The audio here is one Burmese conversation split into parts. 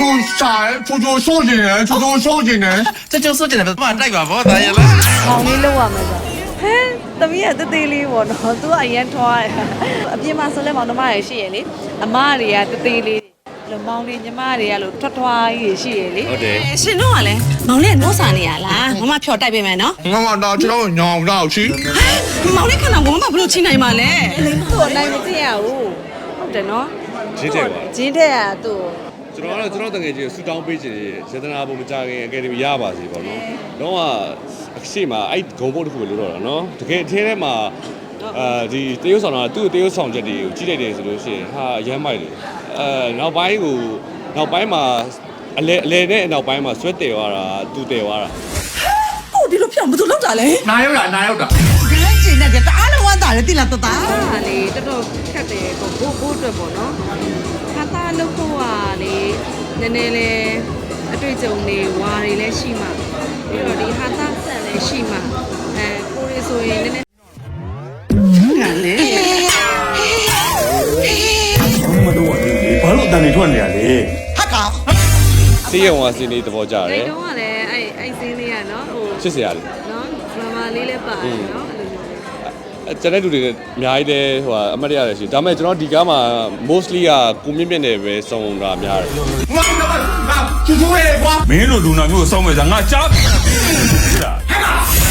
ချိုချိုရှာတယ်ချိုချိုရှော့ကျင်တယ်ချိုချိုရှော့ကျင်တယ်ချိုချိုဆွတ်ကျင်တယ်ဘာတိုက်ပါဗောဒါရလားခေါင်းလေးလောက်ရမယ်ဆိုဟဲသမီးကတသေးလေးပေါ့နော်သူကအရင်ထွားတယ်အပြင်မှာဆက်လက်မောင်နှမရရှိရလေအမတွေကတသေးလေးလမောင်လေးညီမတွေကလို့ထွတ်ထွားကြီးရှိရလေဟုတ်တယ်ရှင်တို့ကလည်းမောင်လေးကနိုးစာနေရလားမမဖြော်တိုက်ပေးမယ်နော်ငါမတော့ကျွန်တော်ညောင်တော့ချီမောင်လေးခဏဝမ်းမဘလို့ချိနိုင်မှာလဲလိမ့်မတော့နိုင်မသိရဘူးဟုတ်တယ်နော်ဂျင်းတဲ့ပါဂျင်းတဲ့ကသူ့ ကျွန်တော်ကတော့ကျွန်တော်တကယ်ကြီးဆူတောင်းပေးခြင်းရတနာဘုံမကြခင်အကယ်ဒမီရပါစေပေါ့နော်တော့ကအရှိမအဲ့ဂုံဘုတ်တစ်ခုပဲလို့တော့တာနော်တကယ်အထဲထဲမှာအာဒီတရုတ်ဆောင်တာသူ့တရုတ်ဆောင်ချက်တွေကိုကြည့်လိုက်တယ်ဆိုလို့ရှိရင်ဟာရမ်းမိုက်တယ်အဲနောက်ပိုင်းကိုနောက်ပိုင်းမှာအလေအလေနဲ့နောက်ပိုင်းမှာဆွဲတည်သွားတာသူတည်သွားတာဟိုဒီလိုပြောင်းဘယ်သူလောက်တာလဲနာရောက်တာနာရောက်တာဂလန်ချင်နဲ့တအားလုံးဝမ်းတာလေတိလာတတာလေတော်တော်ခက်တယ်ဘို့ဘို့အတွက်ပေါ့နော် ခါသားလုပ်ဖို့ကလေနည်းနည်းလေးအတွေ့အကြုံတွေဝါတွေလည်းရှိမှပြီးတော့ဒီဟာသားဆန်လည်းရှိမှအဲကိုရီဆိုရင်နည်းနည်းငါလေမတော့ဘူးဘာလို့အတန်နေထွက်နေရလဲစီးရုံကစီနေသဘောကြတဒီယ်တုန်းကလည်းအဲ့အဲ့စင်းလေးကနော်ဟိုချစ်စရာလေနော်ဒရမာလေးလည်းပါတယ်နော်အဲ့လိုမျိုးလေးအဲ ကျန်တဲ့လူတွေလည်းအများကြီးလဲဟိုဟာအမှတ်ရရတယ်ရှိဒါပေမဲ့ကျွန်တော်ဒီကားမှာ mostly ကကိုမြင့်မြင့်နဲ့ပဲစုံတာများတယ်ငါငါချူချူရဲကွာမင်းလိုလူနာမျိုးကိုစောင့်မဲ့စားငါကြားပြီဟဲ့လား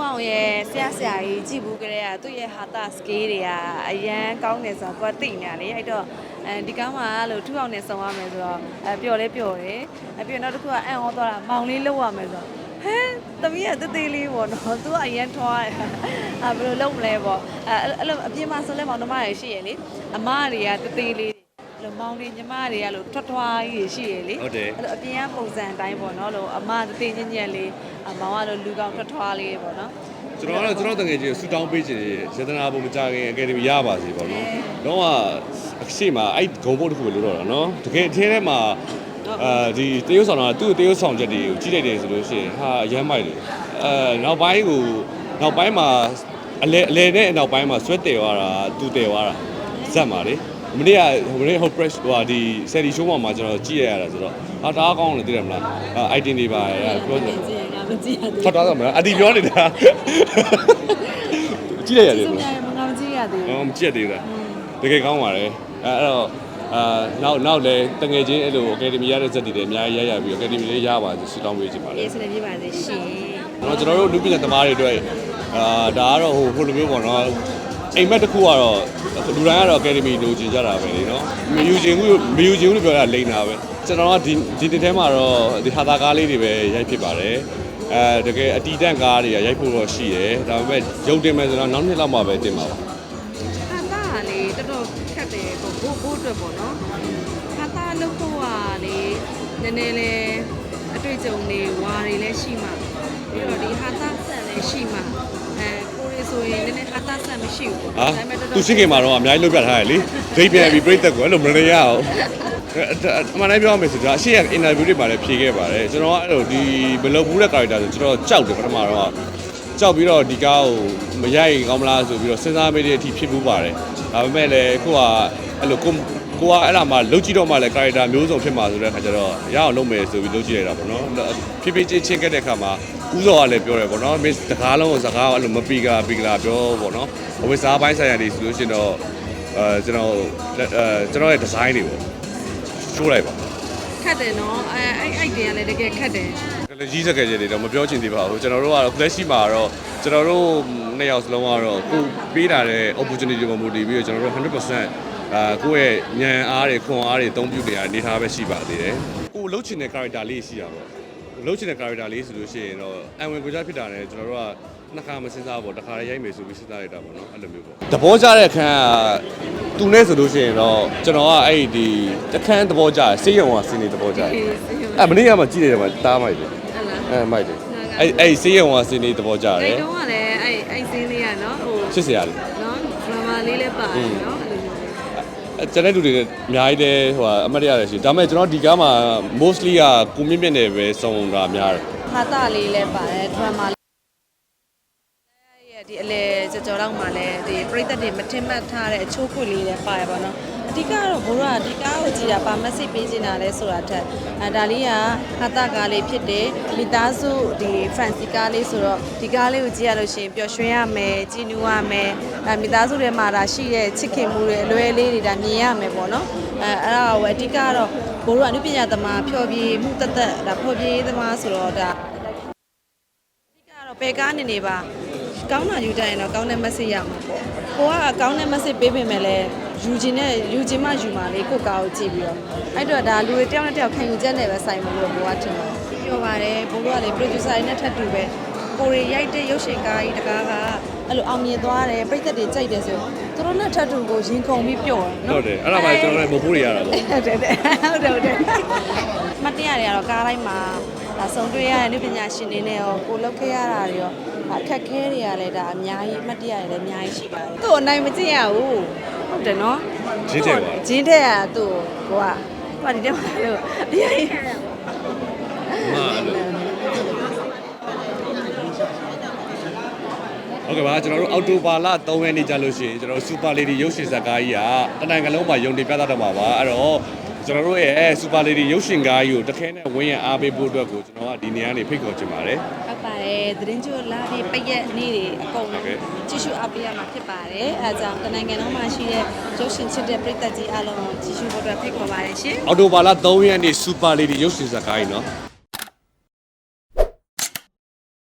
ထူအောင်ရဲ့ဆရာဆရာကြီးကြည့်ဘူးကြတဲ့ကသူ့ရဲ့ဟာတာစကေးတွေကအရန်ကောင်းတယ်ဆိုတော့သူကသိနေရတယ်အဲ့တော့အဲဒီကားမှာလို့ထူအောင်နဲ့ဆုံရမယ်ဆိုတော့အဲပျော်လဲပျော်တယ်အပြည့်နောက်တစ်ခုကအံ့ဩသွားတာမောင်လေးလောက်ရမယ်ဆိုတော့ဟဲသမီးကတသေးလေးပေါ့နော်သူကအရန်ထွားတယ်အဲဘယ်လိုလုပ်မလဲပေါ့အဲအဲ့လိုအပြင်မှာဆိုလဲမောင်နှမတွေရှိရလေအမတွေကတသေးလေး လိုမောင်လေးညီမတွေကလို့ထွတ်ထွားကြီးရှိရလေဟုတ်တယ် အဲ့လိုအပြင်ကပုံစံအတိုင်းပေါ့နော်လို့အမတသေးချင်းချင်းလေးအမောင်ကလို့လူကောင်ထွတ်ထွားလေးပေါ့နော် ကျွန်တော်ကတော့ကျွန်တော်တငယ်ချင်းဆူတောင်းပေးခြင်းရတနာဘုံမကြခင်အကယ်ဒမီရပါစေပေါ့နော်။တော့ကအရှိမအဲ့ဂုံဘုတ်တစ်ခုပဲလို့တော့တာနော်။တကယ်အထင်းထဲမှာအာဒီတရုတ်ဆောင်တာသူ့တရုတ်ဆောင်ချက်တွေကိုကြီးလိုက်တယ်ဆိုလို့ရှိရင်ဟာအရမ်းမိုက်တယ်။အဲနောက်ပိုင်းကိုနောက်ပိုင်းမှာအလဲအလဲနဲ့နောက်ပိုင်းမှာဆွဲတယ်သွားတာသူတယ်သွားတာဇက်ပါလေ။ မနေ့ကမနေ့ hot press ဟိုဒီ series show မှာကျွန်တော်ကြည့်ရရတာဆိုတော့ဟာတအားကောင်းတယ်သိတယ်မလား။ item တွေပါပြောတယ်ကြည့်ရင်ကမကြည့်ရသေးဖတ်တာမလားအတီပြောနေတာကြည့်လိုက်ရတယ်ဘူးမလားမငါမကြည့်ရသေးဘူးဟောမကြည့်ရသေးလားတကယ်ကောင်းပါတယ်အဲအဲ့တော့အာနောက်နောက်လဲတငယ်ချင်းအဲ့လိုအကယ်ဒမီရတဲ့ဇက်တွေလည်းအများကြီးရရပြီးအကယ်ဒမီလေးရပါစေဆုတောင်းပေးချင်ပါလေရေးစနေပြပါစေရှင်ကျွန်တော်ကျွန်တော်တို့လူပညာသမားတွေအတွက်အာဒါကတော့ဟိုဟိုလိုမျိုးပေါ့နော် အိမ်မက်တစ်ခုကတော့လူတိုင်းကတော့အကယ်ဒမီလိုချင်ကြတာပဲလေနော်မယူချင်ဘူးမယူချင်ဘူးလို့ပြောတာလိမ့်တာပဲကျွန်တော်ကဒီဒီတစ်ထဲမှာတော့ဒီဟာတာကားလေးတွေပဲရိုက်ဖြစ်ပါတယ်အဲတကယ်အတီတန့်ကားတွေကရိုက်ဖို့တော့ရှိတယ်ဒါပေမဲ့ရုပ်တင်မယ်ဆိုတော့နောက်နှစ်လောက်မှပဲတင်ပါပါဟာတာကလေတော်တော်ခက်တယ်ပေါ့ဘိုးဘိုးအတွက်ပေါ့နော်ဟာတာလုပ်ဖို့ကလေနည်းနည်းလေးအတွေ့အကြုံတွေဝါတွေလည်းရှိမှပြီးတော့ဒီဟာတာဆန်လည်းရှိမှ အဲကိုရီဆိုရင်နည်းနည်းဟာတာဆန်မရှိဘူးပေါ့ဟာဒါပေမဲ့တော်တော်သူရှိခင်မှာတော့အများကြီးလုပ်ပြထားရလေဒိတ်ပြန်ပြီးပြိသက်ကိုအဲ့လိုမနေရအောင်အမှန်တိုင်းပြောရမယ်ဆိုတော့အရှိရ interview တွေမှာလည်းဖြေခဲ့ပါတယ်ကျွန်တော်ကအဲ့လိုဒီမလုပ်ဘူးတဲ့ character ဆိုကျွန်တော်ကြောက်တယ်ပထမတော့ကြောက်ပြီးတော့ဒီကားကိုမရိုက်ရင်ကောင်းမလားဆိုပြီးတော့စဉ်းစားမိတဲ့အထိဖြစ်မှုပါတယ်ဒါပေမဲ့လည်းကိုကအဲ့လိုကို ကိုကအဲ့လာမှလုတ်ကြည့်တော့မှလည်း character မျိုးစုံဖြစ်မှာဆိုတဲ့အခါကျတော့ရအောင်လုပ်မယ်ဆိုပြီးလုတ်ကြည့်ရတာပေါ့နော်ဖြည်းဖြည်းချင်းချင်းခဲ့တဲ့အခါမှာဦးစောကလည်းပြောတယ်ပေါ့နော် miss တကားလုံးကိုစကားအဲ့လိုမပီကာပီကလာပြောပေါ့နော်အဝိစားပိုင်းဆိုင်ရာတွေဆိုလို့ရှိရင်တော့အဲကျွန်တော်အဲကျွန်တော်ရဲ့ design တွေပေါ့ရှိုးလိုက်ပါခက်တယ်နော်အဲအဲ့အဲ့တင်ကလည်းတကယ်ခက်တယ်ကလေးကြီးစကယ်တွေတော့မပြောချင်သေးပါဘူးကျွန်တော်တို့ကတော့ flash ရှိမှာတော့ကျွန်တော်တို့နှစ်ယောက်စလုံးကတော့ကိုပေးတာတဲ့ opportunity ပေါ်မူတည်ပြီးတော့ကျွန်တော်တို့100% အာကိုယ့်ရဲ့ဉာဏ်အားတွေခွန်အားတွေအသုံးပြုနေတာအနေထားပဲရှိပါသေးတယ်ကိုလှုပ်ချင်တဲ့ character လေးရှိတာပေါ့လှုပ်ချင်တဲ့ character လေးဆိုလို့ရှိရင်တော့အံဝင်ကိုကြဖြစ်တာနဲ့ကျွန်တော်တို့ကနှစ်ခါမစဉ်းစားဘူးတခါတည်းရိုက်မယ်ဆိုပြီးစဉ်းစားလိုက်တာပေါ့နော်အဲ့လိုမျိုးပေါ့သဘောကျတဲ့အခန်းကသူနဲ့ဆိုလို့ရှိရင်တော့ကျွန်တော်ကအဲ့ဒီအခန်းသဘောကျစေးရုံကစင်းနေသဘောကျတယ်အဲ့မနေ့ကမှကြည့်နေတယ်မှာတားမိုက်တယ်ဟုတ်လားအဲမိုက်တယ်အဲ့အဲ့ဆေးရုံကစင်းနေသဘောကြတအဲ့ယ်တုန်းကလည်းအဲ့အဲ့စင်းလေးကနော်ဟိုချစ်စရာလေနော်ဒရမာလေးလည်းပါတယ်နော်အဲ့လိုမျိုးလေးအဲ ကျွန်တဲ့လူတွေအများကြီးတယ်ဟိုအမတ်ရတယ်ရှိဒါပေမဲ့ကျွန်တော်ဒီကားမှာ mostly ကကိုမြင့်မြင့်နဲ့ပဲစုံတာများတယ်ဟာတာလေးလည်းပါတယ်ဒရမာလေးရဲ့ ဒီအလေကြော်ကြော်တော့မှလည်းဒီပြိသက်တွေမထင်မှတ်ထားတဲ့အချိုးခွေလေးလည်းပါရပါတော့အဓိကတော့ဘိုးကအဓိကကိုကြည့်တာပါ message ပေးနေတာလဲဆိုတာထက်အဲဒါလေးကဟာတာကားလေးဖြစ်တယ်မိသားစုဒီ fancy ကားလေးဆိုတော့ဒီကားလေးကိုကြည့်ရလို့ရှိရင်ပျော်ရွှင်ရမယ်ကြည်နူးရမယ်အဲမိသားစုထဲမှာဒါရှိတဲ့ချစ်ခင်မှုတွေအလွဲလေးတွေဒါမြင်ရမယ်ပေါ့နော်အဲအဲ့ဒါကိုအဓိကတော့ဘိုးကအနုပညာသမားဖျော်ဖြေမှုတသက်ဒါဖျော်ဖြေသမားဆိုတော့ဒါအဓိကတော့ဘယ်ကားနေနေပါ ကောင်းတာယူတတ်ရင်တော့ကောင်းတဲ့ message ရမှာပေါ့ကိုကကောင်းတဲ့ message ပေးပေမဲ့လည်းယူခြင်းနဲ့ယူခြင်းမှယူမှာလေကိုကားကိုကြည့်ပြီးတော့အဲ့တော့ဒါလူတွေတယောက်နဲ့တယောက်ခံယူချက်နဲ့ပဲဆိုင်မှာလို့ဘိုးကထင်တယ်ပြောပါတယ်ဘိုးကလေ producer တွေနဲ့ထပ်တူပဲကိုရီရိုက်တဲ့ရုပ်ရှင်ကားကြီးတကားကအဲ့လိုအောင်မြင်သွားတယ်ပြိသက်တွေကြိုက်တယ်ဆိုသူတို့နဲ့ထပ်တူကိုရင်ခုန်ပြီးပျော်တယ်နော်ဟုတ်တယ်အဲ့ဒါမှကျွန်တော်လည်းမဟုတ်ဘူးရတာပေါ့ဟုတ်တယ်ဟုတ်တယ်ဟုတ်တယ်မတရားတွေကတော့ကားတိုင်းမှာ ဒါဆုံတွေ့ရတဲ့လူပညာရှင်တွေနဲ့ရောကိုလောက်ခဲ့ရတာတွေရောအခက်ခဲတွေကလည်းဒါအများကြီးအမတ်တရားတွေလည်းအများကြီးရှိပါတယ်သူ့အနိုင်မကြည့်ရဘူးဟုတ်တယ်နော်ဂျင်းတဲ့ပါဂျင်းတဲ့ကသူ့ကိုကဟိုကဒီတက်မှာလို့အရင်မာလို့ဟုတ်ကဲ့ပါကျွန်တော်တို့အော်တိုဘာလ3ရက်နေ့ကြာလို့ရှိရင်ကျွန်တော်စူပါလေဒီရုပ်ရှင်ဇာတ်ကားကြီးကတနင်္ဂနွေလုံးမှာယုံတင်ပြသတော့မှာပါအဲ့တော့ ကျွန်တော်တို့ရဲ့စူပါလေဒီရုပ်ရှင်ကားကြီးကိုတခဲနဲ့ဝင်းရအားပေးဖို့အတွက်ကိုကျွန်တော်ကဒီနေရာနေဖိတ်ခေါ်ချင်ပါတယ်ဟုတ်ပါတယ်သတင်းကြိုလာပြီးပရက်နေ့တွေအကုန်လုံးကြည့်ရှုအားပေးရမှာဖြစ်ပါတယ်အဲဒါကြောင့်တနိုင်ငံလုံးမှာရှိတဲ့ရုပ်ရှင်ချစ်တဲ့ပရိသတ်ကြီးအားလုံးကိုကြည့်ရှုဖို့အတွက်ဖိတ်ခေါ်ပါတယ်ရှင်အော်တိုဘာလ3ရက်နေ့စူပါလေဒီရုပ်ရှင်ဇာတ်ကားကြီးနော်